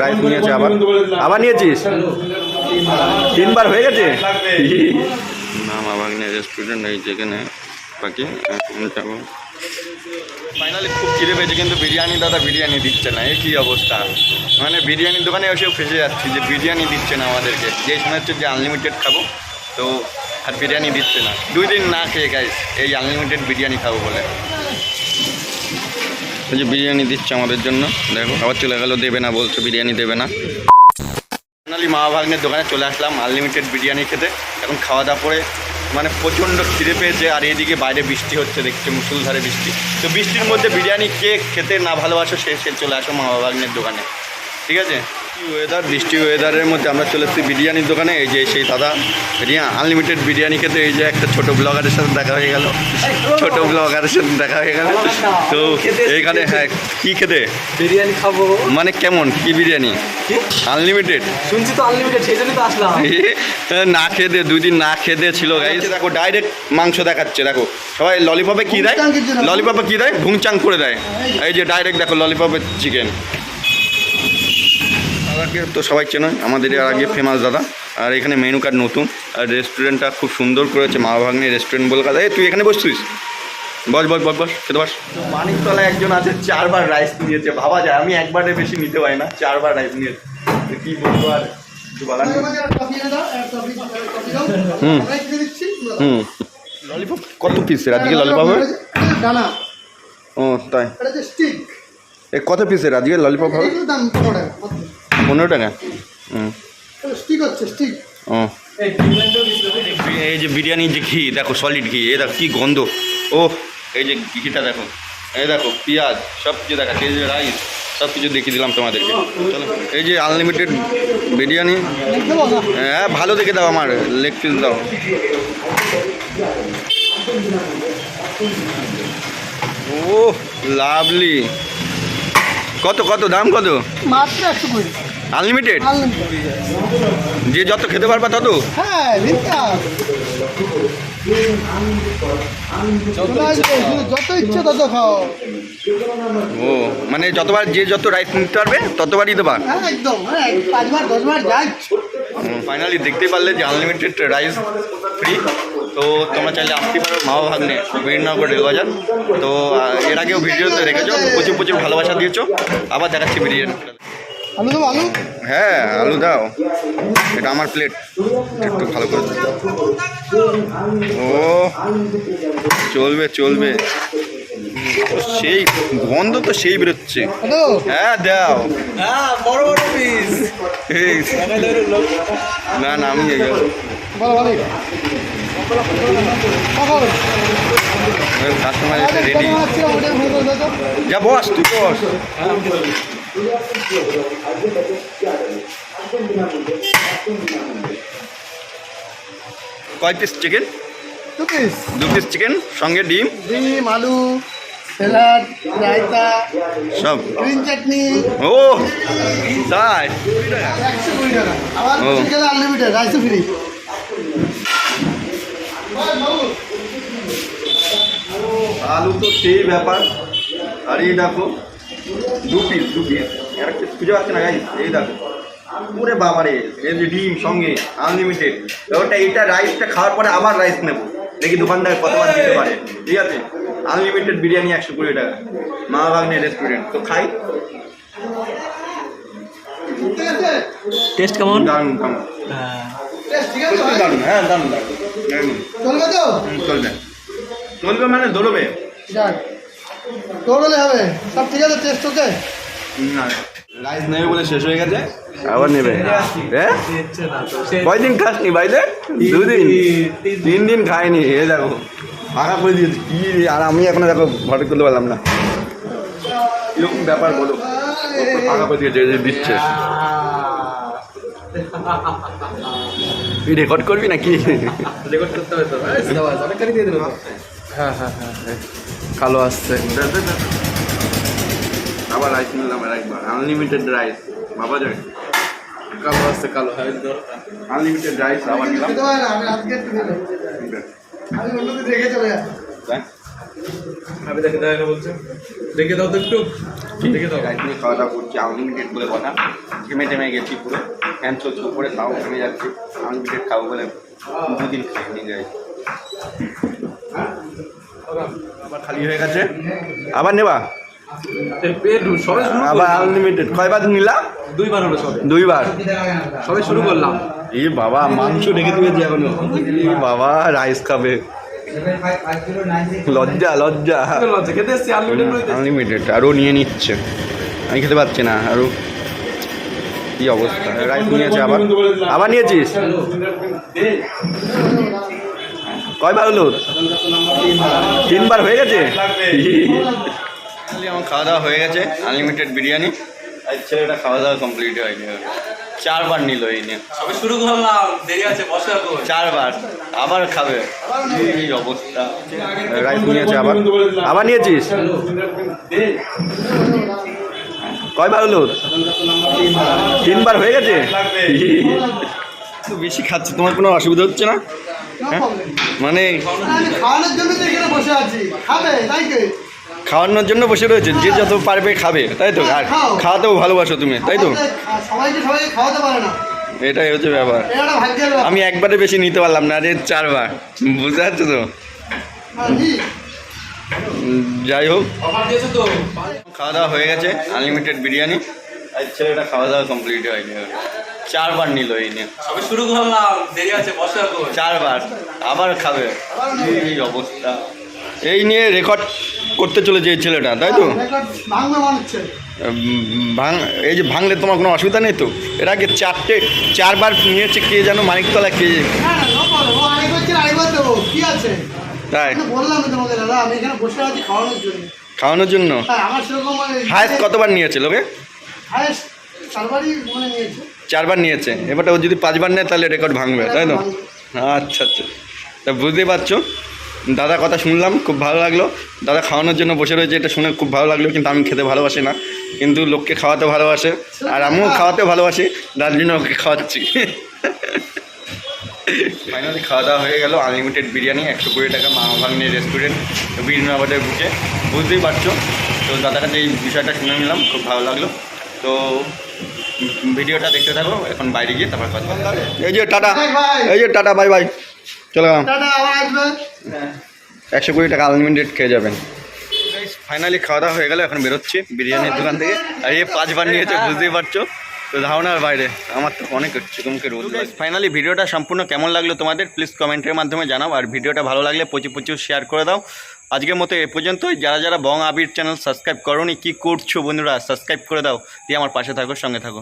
Rice নিয়েছে আবার। আবার নিয়েছিস? তিনবার হয়ে গেছে? মামা ভাগ্নে রেস্টুরেন্ট এই যেখানে বাকি যাব। ফাইনালি খুব খিদে পেয়েছে কিন্তু বিরিয়ানি দাদা বিরিয়ানি দিচ্ছে না এই কী অবস্থা? মানে বিরিয়ানির দোকানে এসেও ফেসে যাচ্ছি যে বিরিয়ানি দিচ্ছে না আমাদেরকে। যে সময় হচ্ছে যে আনলিমিটেড খাব তো আর বিরিয়ানি দিচ্ছে না। দুই দিন না খেয়ে গাইস এই আনলিমিটেড বিরিয়ানি খাব বলে। এই যে বিরিয়ানি দিচ্ছে আমাদের জন্য, দেখো। আবার চলে গেলো, দেবে না বলছে, বিরিয়ানি দেবে না। ফাইনালি মা ভাগ্নের দোকানে চলে আসলাম আনলিমিটেড বিরিয়ানি খেতে। এখন খাওয়া দাওয়া করে মানে প্রচণ্ড খিদে পেয়েছে, আর এদিকে বাইরে বৃষ্টি হচ্ছে, দেখছে মুসুলধারে বৃষ্টি। তো বৃষ্টির মধ্যে বিরিয়ানি কে খেতে না ভালোবাসো, সে সে চলে আসো মা ভাগ্নের দোকানে। ঠিক আছে? ওয়েদার বৃষ্টি ওয়েদারের মধ্যে আমরা চলে এসেছি বিরিয়ানির দোকানে। এই যে সেই দাদা রিয়া আনলিমিটেড বিরিয়ানি খেতে। এই যে একটা ছোট ব্লগারের সাথে দেখা হয়ে গেল। ছোট ব্লগারের সাথে দেখা হয়ে গেল। তো এইখানে হ্যাঁ কি খেতে? বিরিয়ানি খাব। মানে কেমন? কি বিরিয়ানি? আনলিমিটেড শুনছি তো আনলিমিটেড সেই জন্যই তো আসলাম। না খেয়ে দিয়ে দুই দিন না খেয়ে দিয়ে ছিল গাইস দেখো ডাইরেক্ট মাংস দেখাচ্ছে দেখো। সবাই ললিপপে কি দেয়? ললিপপে কি দেয়? ভুংচাং করে দেয়। এই যে ডাইরেক্ট দেখো ললিপপে চিকেন দাদাকে তো সবাই চেনো আমাদের আগে ফেমাস দাদা। আর এখানে মেনু কার্ড নতুন। আর রেস্টুরেন্টটা খুব সুন্দর করেছে মা ভাগ্নে রেস্টুরেন্ট বলে কথা। এই তুই এখানে বসছিস? বস বস বস বস খেতে বস। মানিকতলা একজন আছে চারবার রাইস নিয়েছে। ভাবা যায় আমি একবারে বেশি নিতে পারি না চারবার রাইস নিয়েছে। কি বলব আর। হুম। হুম। ললিপপ কত পিসের আজকে ললিপপ হবে? ও তাই। এটা যে স্টিক এ কত পিসের আজকে ললিপপ হবে? পনেরো টাকা? ও। এই যে বিরিয়ানির যে ঘি দেখো সলিড ঘি এই দেখো কী গন্ধ। ও এই যে ঘিটা দেখো এই দেখো পেঁয়াজ সব কিছু দেখাচ্ছে এই যে রাইস সব কিছু দেখিয়ে দিলাম তোমাদেরকে। চলো এই যে আনলিমিটেড বিরিয়ানি। হ্যাঁ ভালো দেখে দাও আমার লেগ পিস দাও। ও লাভলি কত কত দাম কত? মাত্র একশো কুড়ি। আনলিমিটেড যে যত খেতে পারবা তত? হ্যাঁ ও মানে যতবার যে যত রাইস নিতে পারবে ততবারই দেবা? হ্যাঁ একদম হ্যাঁ পাঁচবার দশবার যা ইচ্ছে। ফাইনালি দেখতেই পারলে যে আনলিমিটেড রাইস ফ্রি তো তোমরা চাইলে আসতে পারো মা ভাগ্নে বীরনগর রেলবাজার তো এর আগেও ভিডিওতে রেখেছো প্রচুর প্রচুর ভালোবাসা দিয়েছ। আবার দেখাচ্ছি বিরিয়ানি। আলু দেবো আলু। হ্যাঁ আলু দাও। এটা আমার প্লেট একটু ভালো করে দাও। ও চলবে চলবে। ও, সেই গন্ধ তো সেই বেরোচ্ছে। হ্যাঁ দাও। হ্যাঁ না না আমি এই বলো ভালো কখন কাস্টমার রেডি যা বস তুই বস। কয় পিস চিকেন দু পিস দু পিস চিকেন সঙ্গে ডিম? ডিম আলু স্যালাড রায়তা সব। গ্রিন চাটনি ও তাই একশো কুড়ি টাকা। আবার চিকেন আনলিমিটেড রাইসও ফ্রি আলু তো সেই ব্যাপার। আর এই দেখো দু পিস দু পিস একটা পিস খুঁজে পাচ্ছে না গাই এই দেখো। পুরে বাবারে এই যে ডিম সঙ্গে আনলিমিটেড ওটা এটা রাইসটা খাওয়ার পরে আবার রাইস নেব। দেখি দোকানদার কতবার দিতে পারে। ঠিক আছে? আনলিমিটেড বিরিয়ানি একশো কুড়ি টাকা। মা ভাগ্নে রেস্টুরেন্ট তো খাই। টেস্ট কেমন? দারুণ দারুণ। হ্যাঁ? দারুণ হ্যাঁ দারুণ দারুণ। একদম। চলবে তো চলবে। চলবে মানে দৌড়বে যাক দৌড়লে হবে। সব ঠিক আছে টেস্ট ওকে না। রাইস নেবে বলে শেষ হয়ে গেছে। আবার নেবে। হ্যাঁ? কয়দিন খাসনি বাইরে দুদিন। তিন দিন খাইনি। এ দেখো ফাঁকা করে দিয়েছি। কি রে, আর আমি এখনও দেখো ঘরে তুলতে পারলাম না। এরকম ব্যাপার বলো? ফাঁকা করে দিয়েছে দিচ্ছে। তুই রেকর্ড করবি নাকি? রেকর্ড করতে হবে তো দেবে হ্যাঁ হ্যাঁ হ্যাঁ। কালো আসছে। আবার রাইস নিলাম একবার আনলিমিটেড রাইস বাবা যায়। কালো আসছে কালো। হ্যাঁ আনলিমিটেড রাইস আবার নিলাম। খেতে আমি আজকে আমি অন্যদিন রেখে চলে যাই আমি দেখে দেখা বলছে। দেখে দাও তো একটু। করছি রাইস নিয়ে খাওয়া দাওয়া করছি আনলিমিটেড বলে কথা। ঘেমে টেমে গেছি পুরো। ফ্যান চলছে উপরে তাও ঘেমে যাচ্ছি। আনলিমিটেড খাব বলে দুদিন খাই নিয়ে যাই। আবার খালি হয়ে গেছে। আবার নেবা? আবার আনলিমিটেড কয়বার নিলা? দুইবার হলো সবে। দুইবার। সবে শুরু করলাম। এই বাবা মাংস রেখে দিয়েছি এখনও। এই বাবা রাইস খাবে। লজ্জা লজ্জা। আনলিমিটেড আনলিমিটেড আরও নিয়ে নিচ্ছে। আমি খেতে পারছি না আরও কি অবস্থা? রাইস নিয়েছে আবার? আবার নিয়েছিস? কয়বার হলো? তিনবার হয়ে গেছে? আমার খাওয়া দাওয়া হয়ে গেছে আনলিমিটেড বিরিয়ানি। আর ছেলেটা খাওয়া দাওয়া কমপ্লিট হয়নি চারবার নিল এই নিয়ে। সবে শুরু করলাম দেরি আছে বসে চারবার আবার খাবে। এই অবস্থা। রাইস নিয়েছে আবার। আবার নিয়েছিস? কয়বার হলো? তিনবার হয়ে গেছে? বেশি খাচ্ছে তোমার কোনো অসুবিধা হচ্ছে না. মানে খাওয়ানোর জন্য তো এখানে বসে আছি। খাবে তাই খাওয়ানোর জন্য বসে রয়েছে যে যত পারবে খাবে তাই তো? আর খাওয়াতেও ভালোবাসো তুমি তাই তো? সবাইকে সবাইকে খাওয়াতে পারে না। এটাই হচ্ছে ব্যাপার। আমি একবারে বেশি নিতে পারলাম না আরে চারবার। বুঝতে পারছ তো? হ্যাঁ, যাই হোক। খাওয়া দাওয়া হয়ে গেছে আনলিমিটেড বিরিয়ানি। আর ছেলেটা খাওয়া দাওয়া কমপ্লিট হয়নি। চারবার নিল এই নিয়ে। শুরু করলাম দেরি আছে বসে চারবার আবার খাবে। এই অবস্থা। এই নিয়ে রেকর্ড করতে চলেছে এই ছেলেটা তাই তো? উম, ভাঙ এই যে ভাঙলে তোমার কোনো অসুবিধা নেই তো? এর আগে চারটে চারবার নিয়েছে কে যেন মানিকতলা কে হ্যাঁ তাই। খাওয়ানোর জন্য। জন্য? হ্যাঁ মানে হায়েস্ট কতবার নিয়েছে লোকে? হায়েস্ট চারবার নিয়েছে। এবারটা ও যদি পাঁচবার নেয়, তাহলে রেকর্ড ভাঙবে, তাই তো? আচ্ছা আচ্ছা। তা বুঝতেই পারছ? দাদা কথা শুনলাম, খুব ভালো লাগল। দাদা খাওয়ানোর জন্য বসে রয়েছে, এটা শুনে খুব ভালো লাগল, কিন্তু আমি খেতে ভালোবাসি না। কিন্তু লোককে খাওয়াতে ভালোবাসে, আর আমিও খাওয়াতে ভালোবাসি জন্য ওকে খাওয়াচ্ছি। ফাইনালি খাওয়া দাওয়া হয়ে গেল আনলিমিটেড বিরিয়ানি, একশো কুড়ি টাকা মামাভাগ্নি রেস্টুরেন্ট বীরনাবাদের বুকে বুঝতেই পারছ? তো দাদার কাছে এই বিষয়টা শুনে নিলাম, খুব ভালো লাগল। তো ভিডিওটা দেখতে থাকো এখন বাইরে গিয়ে তারপর কথা এই যে টাটা এই যে টাটা বাই বাই। চলে গেলাম। টাটা আবার আসবে। একশো কুড়ি টাকা আনলিমিটেড খেয়ে যাবেন। ফাইনালি খাওয়া দাওয়া হয়ে গেল এখন বেরোচ্ছি বিরিয়ানির দোকান থেকে। আর এই পাঁচবার নিয়েছে বুঝতেই পারছ। তো ধারণার বাইরে আমার তো অনেক চুমকে রোদ ফাইনালি ভিডিওটা সম্পূর্ণ কেমন লাগল তোমাদের প্লিজ কমেন্টের মাধ্যমে জানাও আর ভিডিওটা ভালো লাগলে প্রচুর প্রচুর শেয়ার করে দাও। আজকের মতো এ পর্যন্তই যারা যারা বং আবির চ্যানেল সাবস্ক্রাইব করোনি কী করছ বন্ধুরা সাবস্ক্রাইব করে দাও দিয়ে আমার পাশে থাকো সঙ্গে থাকো।